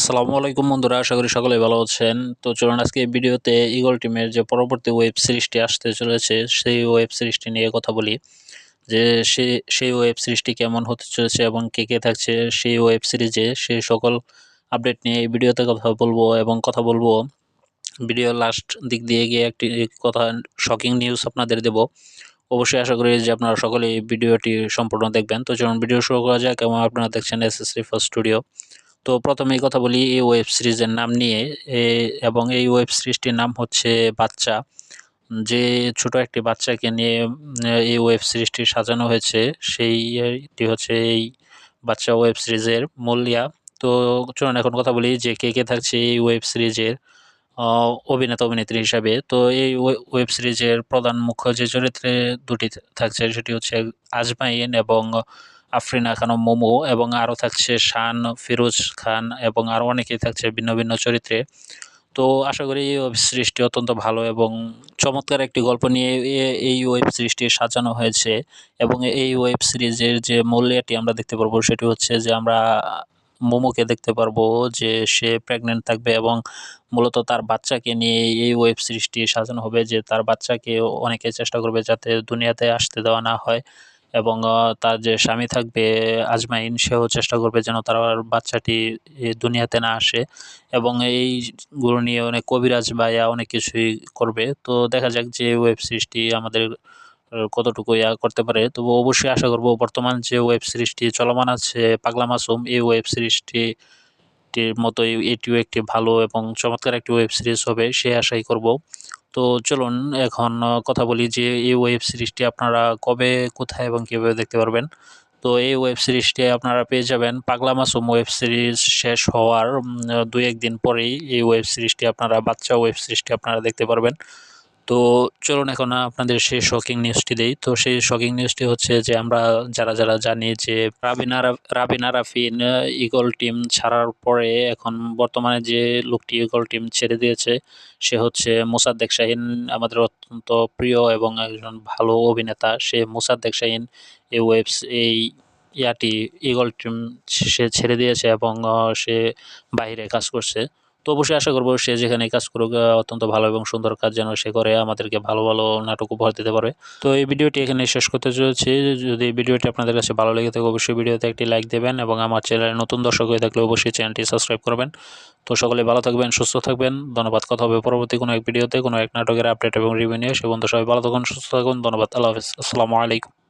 সালামু আলাইকুম বন্ধুরা, আশা করি সকলে ভালো আছেন। তো চলুন আজকে এই ভিডিওতে ইগল টিমের যে পরবর্তী ওয়েব সিরিজটি আসতে চলেছে, সেই ওয়েব সিরিজটি নিয়ে কথা বলি। যে সে, সেই ওয়েব সিরিজটি কেমন হতে চলেছে এবং কে কে থাকছে, সেই ওয়েব সিরিজে সেই সকল আপডেট নিয়ে এই ভিডিওতে কথা বলব এবং কথা বলব। ভিডিও লাস্ট দিক দিয়ে গিয়ে একটি কথা শকিং নিউজ আপনাদের দেব। অবশ্যই আশা করি যে আপনারা সকলে এই ভিডিওটি সম্পূর্ণ দেখবেন। তো চলুন ভিডিও শুরু করা যাক এবং আপনারা দেখছেন এস ফার্স্ট স্টুডিও তো প্রথমেই কথা বলি, এই ওয়েব সিরিজের নাম নিয়ে এবং এই ওয়েব সিরিজটির নাম হচ্ছে বাচ্চা। যে ছোট একটি বাচ্চাকে নিয়ে, এই ওয়েব সিরিজটি সাজানো হয়েছে সেইটি হচ্ছে এই বাচ্চা ওয়েব সিরিজের মূলিয়া তো চলুন এখন কথা বলি যে কে কে থাকছে এই ওয়েব সিরিজের অভিনেতা অভিনেত্রী হিসাবে। তো এই ওয়েব সিরিজের প্রধান মুখ্য যে চরিত্রে দুটি থাকছে, সেটি হচ্ছে আজমাইন এবং আফরিনা খানম মোমো এবং আরও থাকছে শান, ফিরোজ খান এবং আরও অনেকেই থাকছে ভিন্ন ভিন্ন চরিত্রে। তো আশা করি এই ওয়েব সিরিজটি অত্যন্ত ভালো এবং চমৎকার একটি গল্প নিয়ে এই ওয়েব সিরিজটি সাজানো হয়েছে এবং এই ওয়েব সিরিজের যে মূল্যটি আমরা দেখতে পারব সেটি হচ্ছে যে আমরা মোমোকে দেখতে পারব যে সে প্রেগনেন্ট থাকবে এবং মূলত তার বাচ্চাকে নিয়ে এই ওয়েব সিরিজটি সাজানো হবে যে তার বাচ্চাকে অনেকে চেষ্টা করবে যাতে দুনিয়াতে আসতে দেওয়া না হয়। এবং তার যে স্বামী থাকবে, আজমাইন, সেও চেষ্টা করবে যেন তার বাচ্চাটি দুনিয়াতে না আসে। এবং এই এইগুলো নিয়ে অনেক কবিরাজ বায়া অনেক কিছুই করবে। তো দেখা যাক যে ওয়েব সিরিজটি আমাদের কতটুকু ইয়া করতে পারে। তবু অবশ্যই আশা করব বর্তমান যে ওয়েব সিরিজটি চলমান আছে, পাগলা মাসুম, এই ওয়েব সিরিজটি মতোই এটিও একটি ভালো এবং চমৎকার একটি ওয়েব সিরিজ হবে, সে আশাই করব। তো চলুন এখন কথা বলি যে এই ওয়েব সিরিজটি আপনারা কবে, কোথায় এবং কীভাবে দেখতে পারবেন। তো এই ওয়েব সিরিজটি আপনারা পেয়ে যাবেন পাগলা মাসুম ওয়েব সিরিজ শেষ হওয়ার দু একদিন পরেই এই ওয়েব সিরিজটি আপনারা, বাচ্চা ওয়েব সিরিজটি আপনারা দেখতে পারবেন। তো চলুন এখন আপনাদের সেই শকিং নিউজটি দেই। তো সেই শকিং নিউজটি হচ্ছে যে, আমরা যারা যারা জানি যে, রাবিনা রাবিনা রাফিন ইগল টিম ছাড়ার পরে এখন বর্তমানে যে লোকটি ইগল টিম ছেড়ে দিয়েছে, সে হচ্ছে মোসাদ্দেক শাহিন, আমাদের অত্যন্ত প্রিয় এবং একজন ভালো অভিনেতা। সে মোসাদ্দেক শাহিন এই ওয়েবস এই ইয়াটি ইগল টিম সে ছেড়ে দিয়েছে এবং সে বাইরে কাজ করছে। তো অবশ্যই আশা করব সে যেখানে কাজ করুক অত্যন্ত ভালো এবং সুন্দর কাজ যেন সে করে, আমাদেরকে ভালো ভালো নাটক উপহার দিতে পারবে তো এই ভিডিওটি এখানে শেষ করতে চলেছি। যদি ভিডিওটি আপনাদের কাছে ভালো লেগে থাকে, অবশ্যই ভিডিওতে একটি লাইক দেবেন এবং আমার চ্যানেলে নতুন দর্শক হয়ে থাকলে অবশ্যই চ্যানেলটি সাবস্ক্রাইব করবেন। তো সকলে ভালো থাকবেন, সুস্থ থাকবেন। ধন্যবাদ, কথা হবে পরবর্তী কোনো এক ভিডিওতে, কোনো এক নাটকের আপডেট এবং রিভিউ নিয়ে। সে বন্ধু সবাই ভালো থাকুন, সুস্থ থাকুন। ধন্যবাদ, আল্লাহ হাফিজ। আসসালামু আলাইকুম।